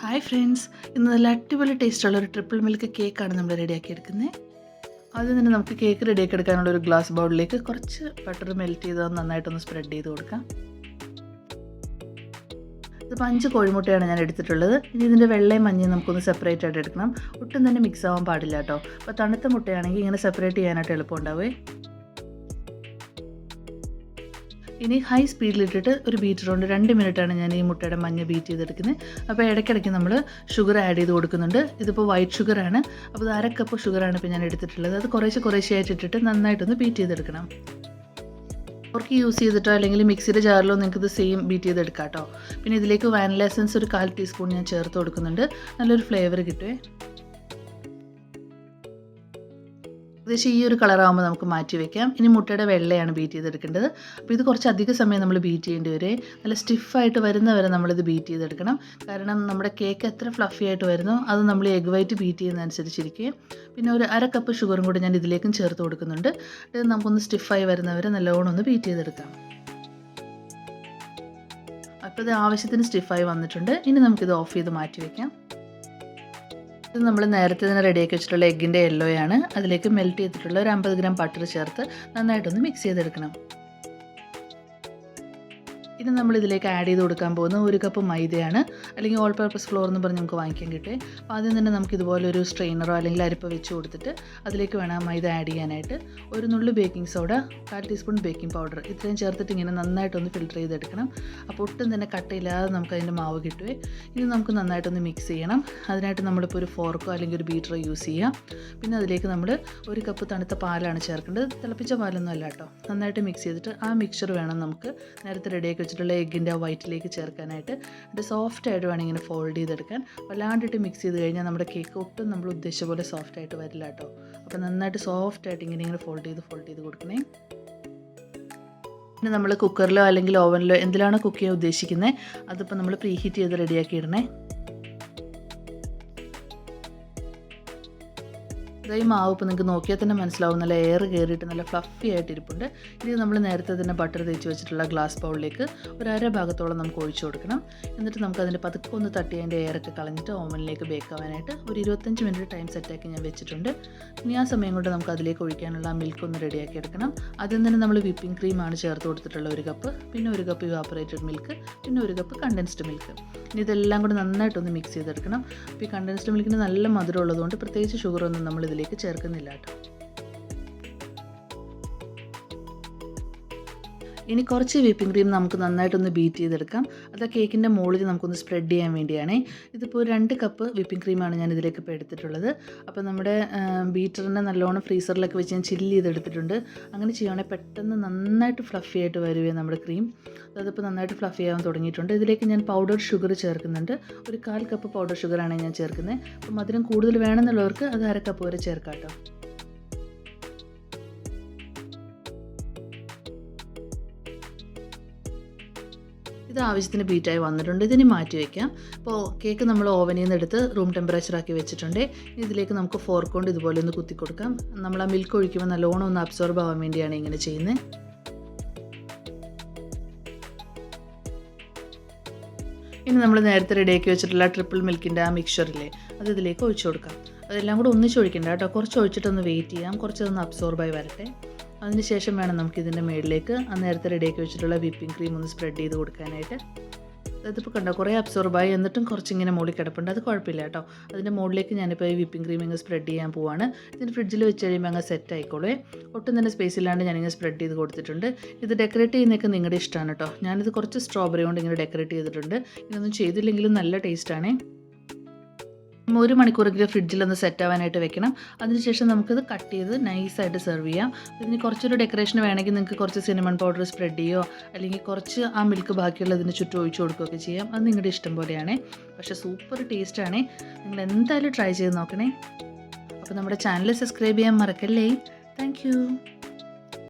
Hi friends ഇന്ന് നല്ല അടിപൊളി ടേസ്റ്റുള്ള ഒരു ട്രിപ്പിൾ മിൽക്ക് കേക്കാണ് നമ്മൾ റെഡിയാക്കി എടുക്കുന്നത് ആദ്യം തന്നെ നമുക്ക് കേക്ക് റെഡിയാക്കി എടുക്കാനുള്ള ഒരു ഗ്ലാസ് ബൗളിലേക്ക് കുറച്ച് ബട്ടർ മെൽറ്റ് ചെയ്ത് നന്നായിട്ടൊന്ന് സ്പ്രെഡ് ചെയ്ത് കൊടുക്കാം. ഇതിപ്പോൾ അഞ്ച് കോഴിമുട്ടയാണ് ഞാൻ എടുത്തിട്ടുള്ളത്. ഇനി ഇതിന്റെ വെള്ളയും മഞ്ഞയും നമുക്കൊന്ന് സെപ്പറേറ്റ് ആയിട്ട് എടുക്കണം. ഒട്ടും തന്നെ മിക്സ് ആവാൻ പാടില്ല കേട്ടോ. അപ്പോൾ തണുത്ത മുട്ടയാണെങ്കിൽ ഇങ്ങനെ സെപ്പറേറ്റ് ചെയ്യാനായിട്ട് എളുപ്പമുണ്ടാവേ. ഇനി ഹൈ സ്പീഡിലിട്ടിട്ട് ഒരു ബീറ്റർ കൊണ്ട് രണ്ട് മിനിറ്റാണ് ഞാൻ ഈ മുട്ടയുടെ മഞ്ഞ ബീറ്റ് ചെയ്തെടുക്കുന്നത്. അപ്പോൾ ഇടയ്ക്കിടയ്ക്ക് നമ്മൾ ഷുഗർ ആഡ് ചെയ്ത് കൊടുക്കുന്നുണ്ട്. ഇതിപ്പോൾ വൈറ്റ് ഷുഗറാണ് അപ്പോൾ അര കപ്പ് ഷുഗറാണ് ഇപ്പോൾ ഞാൻ എടുത്തിട്ടുള്ളത്. അത് കുറേശ്ശെ കുറേശ്ശെ ആയിട്ട് ഇട്ടിട്ട് നന്നായിട്ടൊന്ന് ബീറ്റ് ചെയ്തെടുക്കണം. അവർക്ക് യൂസ് ചെയ്തിട്ടോ അല്ലെങ്കിൽ മിക്സിയുടെ ജാറിലോ നിങ്ങൾക്ക് ഇത് സെയിം ബീറ്റ് ചെയ്തെടുക്കാം കേട്ടോ പിന്നെ ഇതിലേക്ക് വാനില എസൻസ് ഒരു കാൽ ടീസ്പൂൺ ഞാൻ ചേർത്ത് കൊടുക്കുന്നുണ്ട്. നല്ലൊരു ഫ്ലേവർ കിട്ടുമേ ഏകദേശം ഈ ഒരു കളറാകുമ്പോൾ നമുക്ക് മാറ്റി വെക്കാം. ഇനി മുട്ടയുടെ വെള്ളയാണ് ബീറ്റ് ചെയ്തെടുക്കേണ്ടത്. അപ്പോൾ ഇത് കുറച്ച് അധിക സമയം നമ്മൾ ബീറ്റ് ചെയ്യേണ്ടി വരെ. നല്ല സ്റ്റിഫായിട്ട് വരുന്ന വരെ നമ്മളിത് ബീറ്റ് ചെയ്തെടുക്കണം. കാരണം നമ്മുടെ കേക്ക് എത്ര ഫ്ലഫി ആയിട്ട് വരുന്നു അത് നമ്മൾ എഗ് വൈറ്റ് ബീറ്റ് ചെയ്യുന്നതനുസരിച്ചിരിക്കും. പിന്നെ ഒരു അര കപ്പ് ഷുഗറും കൂടി ഞാൻ ഇതിലേക്കും ചേർത്ത് കൊടുക്കുന്നുണ്ട്. ഇത് നമുക്കൊന്ന് സ്റ്റിഫായി വരുന്നവരെ നല്ലോണം ഒന്ന് ബീറ്റ് ചെയ്തെടുക്കാം. അപ്പോൾ ഇത് ആവശ്യത്തിന് സ്റ്റിഫായി വന്നിട്ടുണ്ട്. ഇനി നമുക്കിത് ഓഫ് ചെയ്ത് മാറ്റി വയ്ക്കാം ഇത് നമ്മൾ നേരത്തെ തന്നെ റെഡിയാക്കി വെച്ചിട്ടുള്ള എഗ്ഗിന്റെ യെല്ലോയാണ് അതിലേക്ക് മെൽറ്റ് ചെയ്തിട്ടുള്ള ഒരു അമ്പത് ഗ്രാം ബട്ടർ ചേർത്ത് നന്നായിട്ടൊന്ന് മിക്സ് ചെയ്തെടുക്കണം. ഇനി നമ്മൾ ഇതിലേക്ക് ആഡ് ചെയ്ത് കൊടുക്കാൻ പോകുന്ന ഒരു കപ്പ് മൈദയാണ്. അല്ലെങ്കിൽ ഓൾ പർപ്പസ് ഫ്ലോർ എന്ന് പറഞ്ഞ് നമുക്ക് വാങ്ങിക്കാൻ കിട്ടേ. അപ്പോൾ ആദ്യം തന്നെ നമുക്ക് ഇതുപോലെ ഒരു സ്ട്രെയിനറോ അല്ലെങ്കിൽ അരിപ്പ വെച്ച് കൊടുത്തിട്ട് അതിലേക്ക് വേണം മൈദ ആഡ് ചെയ്യാനായിട്ട്. ഒരു നുള്ളു ബേക്കിംഗ് സോഡ കാൽ ടീസ്പൂൺ ബേക്കിംഗ് പൗഡർ ഇത്രയും ചേർത്തിട്ട് ഇങ്ങനെ നന്നായിട്ടൊന്ന് ഫിൽറ്റർ ചെയ്തെടുക്കണം. അപ്പോൾ ഒട്ടും തന്നെ കട്ടയില്ലാതെ നമുക്ക് അതിന്റെ മാവ് കിട്ടുമേ ഇനി നമുക്ക് നന്നായിട്ടൊന്ന് മിക്സ് ചെയ്യണം. അതിനായിട്ട് നമ്മളിപ്പോൾ ഒരു ഫോർക്കോ അല്ലെങ്കിൽ ഒരു ബീറ്ററോ യൂസ് ചെയ്യാം. പിന്നെ അതിലേക്ക് നമ്മൾ ഒരു കപ്പ് തണുത്ത പാലാണ് ചേർക്കേണ്ടത്. തിളപ്പിച്ച പാലൊന്നും അല്ല കേട്ടോ. നന്നായിട്ട് മിക്സ് ചെയ്തിട്ട് ആ മിക്സർ വേണം നമുക്ക് നേരത്തെ റെഡിയാക്കി വെച്ചിട്ടുള്ള എഗ്ഗിന്റെ ആ വൈറ്റിലേക്ക് ചേർക്കാനായിട്ട് അത് സോഫ്റ്റ് ആയിട്ട് വേണം ഇങ്ങനെ ഫോൾഡ് ചെയ്തെടുക്കാൻ. വല്ലാണ്ടിട്ട് മിക്സ് ചെയ്ത് കഴിഞ്ഞാൽ നമ്മുടെ കേക്ക് ഒട്ടും നമ്മൾ ഉദ്ദേശിച്ച പോലെ സോഫ്റ്റ് ആയിട്ട് വരില്ല കേട്ടോ. അപ്പോൾ നന്നായിട്ട് സോഫ്റ്റ് ആയിട്ട് ഇങ്ങനെ ഇങ്ങനെ ഫോൾഡ് ചെയ്ത് ഫോൾഡ് ചെയ്ത് കൊടുക്കണേ. പിന്നെ നമ്മൾ കുക്കറിലോ അല്ലെങ്കിൽ ഓവനിലോ എന്തിലാണോ കുക്ക് ചെയ്യാൻ ഉദ്ദേശിക്കുന്നത്? അതിപ്പോൾ നമ്മൾ പ്രീഹീറ്റ് ചെയ്ത് റെഡിയാക്കി ഇടണേ. ഈ മാവ് ഇപ്പോൾ നിങ്ങൾക്ക് നോക്കിയാൽ തന്നെ മനസ്സിലാവും. നല്ല എയർ കയറിയിട്ട് നല്ല ഫ്ലഫി ആയിട്ട് ഇരിപ്പുണ്ട്. ഇത് നമ്മൾ നേരത്തെ തന്നെ ബട്ടർ തേച്ച് വെച്ചിട്ടുള്ള ഗ്ലാസ് ബൗളിലേക്ക് ഒരു അര ഭാഗത്തോളം നമുക്ക് ഒഴിച്ചു കൊടുക്കണം. എന്നിട്ട് നമുക്ക് അതിന്റെ പതുക്കെ ഒന്ന് തട്ടി അതിന്റെ എയറൊക്കെ കളഞ്ഞിട്ട് ഓവനിലേക്ക് ബേക്ക് ആവാനായിട്ട് ഒരു ഇരുപത്തഞ്ച് മിനിറ്റ് ടൈം സെറ്റാക്കി ഞാൻ വെച്ചിട്ടുണ്ട്. ഇനി ആ സമയം കൊണ്ട് നമുക്ക് അതിലേക്ക് ഒഴിക്കാനുള്ള മിൽക്ക് ഒന്ന് റെഡിയാക്കി എടുക്കണം. ആദ്യം തന്നെ നമ്മൾ വിപ്പിംഗ് ക്രീമാണ് ചേർത്ത് കൊടുത്തിട്ടുള്ള ഒരു കപ്പ് പിന്നെ ഒരു കപ്പ് ഇവാപ്പറേറ്റഡ് മിൽക്ക് പിന്നെ ഒരു കപ്പ് കണ്ടൻസ്ഡ് മിൽക്ക് ഇനി ഇതെല്ലാം കൂടി നന്നായിട്ടൊന്ന് മിക്സ് ചെയ്തെടുക്കണം. അപ്പോൾ ഈ കണ്ടൻസ്ഡ് മിൽക്കിന് നല്ല മധുരം ഉള്ളതുകൊണ്ട് പ്രത്യേകിച്ച് ഷുഗറൊന്നും നമ്മൾ ഇതിലേക്ക് ചേർക്കുന്നില്ല കേട്ടോ. ഇനി കുറച്ച് വിപ്പിംഗ് ക്രീം നമുക്ക് നന്നായിട്ടൊന്ന് ബീറ്റ് ചെയ്തെടുക്കാം. അത് ആ കേക്കിന്റെ മുകളിൽ നമുക്കൊന്ന് സ്പ്രെഡ് ചെയ്യാൻ വേണ്ടിയാണേ. ഇതിപ്പോൾ രണ്ട് കപ്പ് വിപ്പിംഗ് ക്രീമാണ് ഞാൻ ഇതിലേക്ക് ഇപ്പോൾ എടുത്തിട്ടുള്ളത്. അപ്പോൾ നമ്മുടെ ബീറ്ററിനെ നല്ലോണം ഫ്രീസറിലൊക്കെ വെച്ച് ഞാൻ ചില്ല് ചെയ്തെടുത്തിട്ടുണ്ട്. അങ്ങനെ ചെയ്യുകയാണെങ്കിൽ പെട്ടെന്ന് നന്നായിട്ട് ഫ്ലഫി ആയിട്ട് വരുവേ നമ്മുടെ ക്രീം. അതിപ്പോൾ നന്നായിട്ട് ഫ്ലഫി ആവാൻ തുടങ്ങിയിട്ടുണ്ട്. ഇതിലേക്ക് ഞാൻ പൗഡർ ഷുഗർ ചേർക്കുന്നുണ്ട്. ഒരു കാൽ കപ്പ് പൗഡർ ഷുഗറാണ് ഞാൻ ചേർക്കുന്നത്. അപ്പോൾ മധുരം കൂടുതൽ വേണമെന്നുള്ളവർക്ക് അത് അര കപ്പ് വരെ ചേർക്കാം കേട്ടോ. ഇത് ആവശ്യത്തിന് ബീറ്റായി വന്നിട്ടുണ്ട്. ഇതിന് മാറ്റി വയ്ക്കാം അപ്പോൾ കേക്ക് നമ്മൾ ഓവനിൽ നിന്ന് എടുത്ത് റൂം ടെമ്പറേച്ചർ ആക്കി വെച്ചിട്ടുണ്ട്. ഇതിലേക്ക് നമുക്ക് ഫോർക്ക് കൊണ്ട് ഇതുപോലെ ഒന്ന് കുത്തി കൊടുക്കാം. നമ്മൾ ആ മിൽക്ക് ഒഴിക്കുമ്പോൾ നല്ലോണം ഒന്ന് അബ്സോർബ് ആവാൻ വേണ്ടിയാണ് ഇങ്ങനെ ചെയ്യുന്നത് ഇനി നമ്മൾ നേരത്തെ റെഡിയാക്കി വെച്ചിട്ടുള്ള ട്രിപ്പിൾ മിൽക്കിന്റെ ആ മിക്സ്ചറില്ലേ അത് ഇതിലേക്ക് ഒഴിച്ചു കൊടുക്കാം. അതെല്ലാം കൂടെ ഒന്നിച്ച് ഒഴിക്കണ്ട കേട്ടോ. കുറച്ച് ഒഴിച്ചിട്ടൊന്ന് വെയിറ്റ് ചെയ്യാം. കുറച്ചതൊന്ന് അബ്സോർബായി വരട്ടെ. അതിനുശേഷം വേണം നമുക്ക് ഇതിന്റെ മുകളിലേക്ക് നേരത്തെ റെഡിയാക്കി വെച്ചിട്ടുള്ള വിപ്പിംഗ് ക്രീം ഒന്ന് സ്പ്രെഡ് ചെയ്ത് കൊടുക്കാനായിട്ട്. അതിപ്പോൾ കണ്ടോ കുറേ അബ്സോർബായി എന്നിട്ടും കുറച്ചിങ്ങനെ മുകളിൽ കിടപ്പുണ്ട്. അത് കുഴപ്പമില്ല കേട്ടോ. അതിന്റെ മുകളിലേക്ക് ഞാനിപ്പോൾ ഈ വിപ്പിംഗ് ക്രീം ഇങ്ങനെ സ്പ്രെഡ് ചെയ്യാൻ പോവാണ്. ഇതിന് ഫ്രിഡ്ജിൽ വെച്ച് കഴിയുമ്പോൾ അങ്ങ് സെറ്റ് ആയിക്കോളേ. ഒട്ടും തന്നെ സ്പേസ് ഇല്ലാണ്ട് ഞാനിങ്ങനെ സ്പ്രെഡ് ചെയ്ത് കൊടുത്തിട്ടുണ്ട്. ഇത് ഡെക്കറേറ്റ് ചെയ്യുന്നതൊക്കെ നിങ്ങളുടെ ഇഷ്ടമാണ് കേട്ടോ. ഞാനിത് കുറച്ച് സ്ട്രോബെറി കൊണ്ട് ഇങ്ങനെ ഡെക്കറേറ്റ് ചെയ്തിട്ടുണ്ട്. ഇതൊന്നും ചെയ്തില്ലെങ്കിലും നല്ല ടേസ്റ്റാണേ ഒരു മണിക്കൂറെങ്കിലും ഫ്രിഡ്ജിലൊന്ന് സെറ്റ് ആവാനായിട്ട് വെക്കണം. അതിനുശേഷം നമുക്കത് കട്ട് ചെയ്ത് നൈസായിട്ട് സെർവ് ചെയ്യാം. ഇതിന് കുറച്ചൊരു ഡെക്കറേഷൻ വേണമെങ്കിൽ നിങ്ങൾക്ക് കുറച്ച് സിനിമൺ പൗഡർ സ്പ്രെഡ് ചെയ്യുകയോ അല്ലെങ്കിൽ കുറച്ച് ആ മിൽക്ക് ബാക്കിയുള്ളതിന് ചുറ്റും ഒഴിച്ചു കൊടുക്കുകയൊക്കെ ചെയ്യാം. അത് നിങ്ങളുടെ ഇഷ്ടം പോലെയാണ്. പക്ഷേ സൂപ്പർ ടേസ്റ്റാണ് നിങ്ങൾ എന്തായാലും ട്രൈ ചെയ്ത് നോക്കണേ. അപ്പോൾ നമ്മുടെ ചാനൽ സബ്സ്ക്രൈബ് ചെയ്യാൻ മറക്കല്ലേ. താങ്ക്